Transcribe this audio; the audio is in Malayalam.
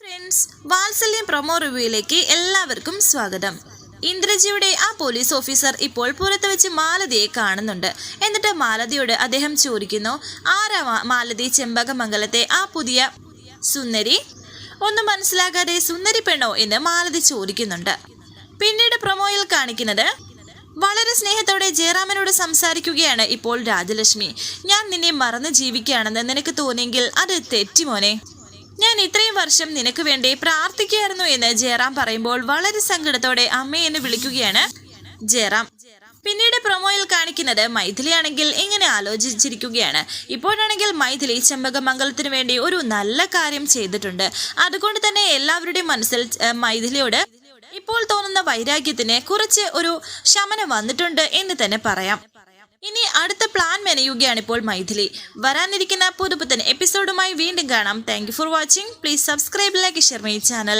ഫ്രണ്ട്സ് വാത്സല്യം പ്രൊമോ റിവ്യൂയിലേക്ക് എല്ലാവർക്കും സ്വാഗതം. ഇന്ദ്രജിയുടെ ആ പോലീസ് ഓഫീസർ ഇപ്പോൾ പുറത്ത് വെച്ച് മാലതിയെ കാണുന്നുണ്ട്. എന്നിട്ട് മാലതിയോട് അദ്ദേഹം ചോദിക്കുന്നു ആരാ മാലതി ചെമ്പകമംഗലത്തെ ആ പുതിയ സുന്ദരി? ഒന്നും മനസ്സിലാകാതെ സുന്ദരി പെണ്ണോ എന്ന് മാലതി ചോദിക്കുന്നുണ്ട്. പിന്നീട് പ്രൊമോയിൽ കാണിക്കുന്നത് വളരെ സ്നേഹത്തോടെ ജയറാമനോട് സംസാരിക്കുകയാണ് ഇപ്പോൾ രാജലക്ഷ്മി. ഞാൻ നിന്നെ മറന്ന് ജീവിക്കുകയാണെന്ന് നിനക്ക് തോന്നിയെങ്കിൽ അത് തെറ്റി മോനെ ഞാൻ ഇത്രയും വർഷം നിനക്ക് വേണ്ടി പ്രാർത്ഥിക്കുകയായിരുന്നു എന്ന് ജയറാം പറയുമ്പോൾ വളരെ സങ്കടത്തോടെ അമ്മയെന്ന് വിളിക്കുകയാണ് ജയറാം. പിന്നീട് പ്രൊമോയിൽ കാണിക്കുന്നത് മൈഥിലിയാണെങ്കിൽ ഇങ്ങനെ ആലോചിച്ചിരിക്കുകയാണ്. ഇപ്പോഴാണെങ്കിൽ മൈഥിലി ചെമ്പകമംഗലത്തിന് വേണ്ടി ഒരു നല്ല കാര്യം ചെയ്തിട്ടുണ്ട്. അതുകൊണ്ട് തന്നെ എല്ലാവരുടെയും മനസ്സിൽ മൈഥിലിയോട് ഇപ്പോൾ തോന്നുന്ന വൈരാഗ്യത്തിന് കുറച്ച് ഒരു ശമനം വന്നിട്ടുണ്ട് എന്ന് തന്നെ പറയാം. ഇനി അടുത്ത പ്ലാൻ മെനയുകയാണ് ഇപ്പോൾ മൈഥിലി. വരാനിരിക്കുന്ന പുതുപുത്തൻ എപ്പിസോഡുമായി വീണ്ടും കാണാം. Thank for watching please subscribe like share my channel